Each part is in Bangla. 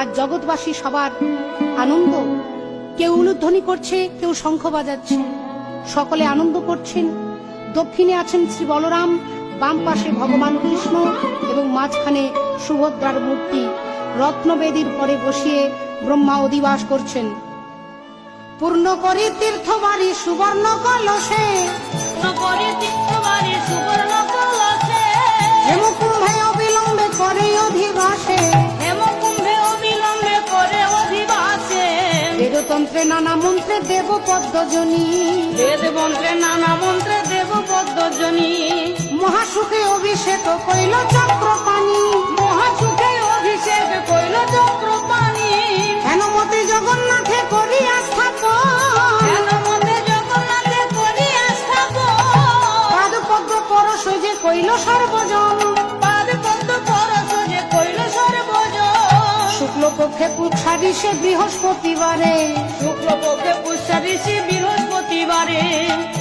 আজ জগৎবাসী সবার আনন্দ। কেউ উলুধ্বনি করছে, কেউ শঙ্খ বাজাচ্ছে। সকলে আনন্দ করছেন। দক্ষিণে আছেন শ্রী বলরাম, বাম পাশে ভগবান কৃষ্ণ এবং মাঝখানে সুভদ্রার মূর্তি। রত্নবেদীর পরে বসিয়ে ব্রহ্মা অধিবাস করছেন। পূর্ণ করে তীর্থবাড়ি সুবর্ণ কলসে নগরে তীর্থবারে সুবর্ণ বেদতন্ত্রে নানা মন্ত্রে দেব পদ্মজনী। বেদ মন্ত্রে নানা মন্ত্রে দেব পদ্মজনী। মহাসুখে অভিষেক কইল চক্রপাণি। মহাসুখে অভিষেক কইল চক্রপাণি। হেন মতে জগন্নাথে করিয়া স্থাপন কেন মতে জগন্নাথে করিয়া স্থাপন পাদ পদ্ম পরশ যে কইল সর্বজন। শুক্লপক্ষে পুৎসারি সে বৃহস্পতিবারে। শুক্লপক্ষে ঋষি বৃহস্পতিবারে।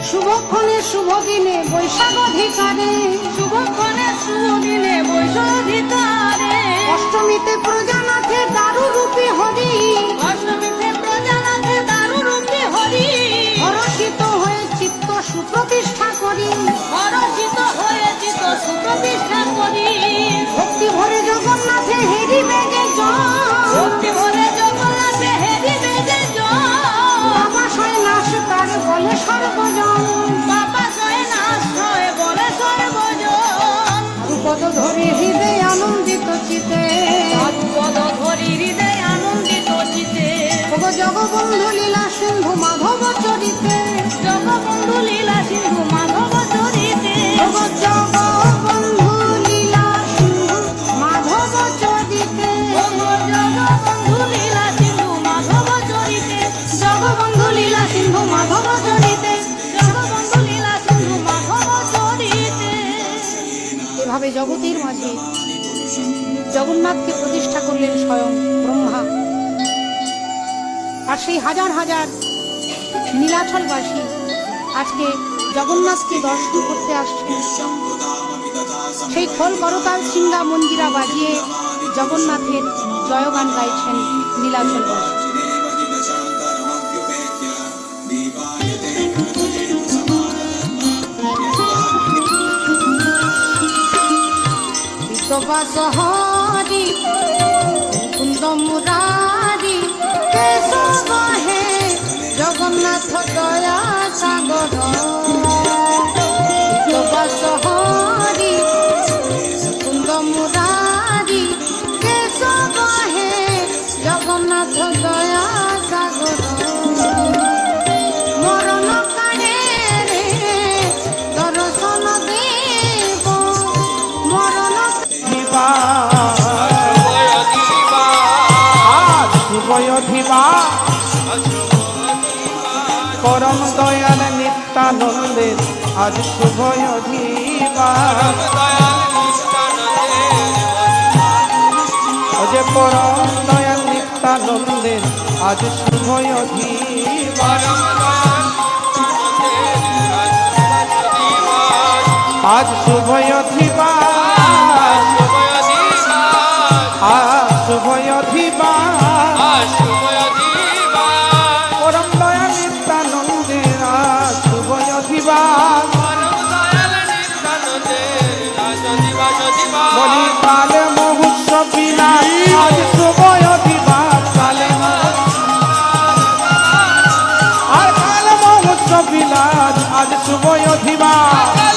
শুভক্ষণে শুভ দিনে বৈশাখ অধিকারে শুভক্ষণে শুভ দিনে বৈশাখ অধিকারে অষ্টমীতে প্রজানাথে জগতের মাঝে জগন্নাথকে প্রতিষ্ঠা করলেন স্বয়ং ব্রহ্মা। আর সেই হাজার হাজার নীলাচলবাসী আজকে জগন্নাথকে দর্শন করতে আসছেন। সেই খোল করতাল সিঙ্গা মন্দিরা বাজিয়ে জগন্নাথের জয়গান গাইছেন নীলাচলবাসী। বিশ্ববাস হরি কুন্দ মুরারি কেশব হে জগন্নাথ দয়া সাগর। বিশ্ববাস হরি কুন্দ মুরারি পরম দয়াল নিত্যানন্দের আজ শুভয়ধিবা যে পরম দয়াল নিত্যানন্দের আজ শুভয়ধিবা আজ শুভয়ধিবা বলি কালে মহোৎসব বিলাস আজ শুভয়ধিবা কালে আর কালে মহোৎসব বিলাস আজ শুভয়ধিবা বলি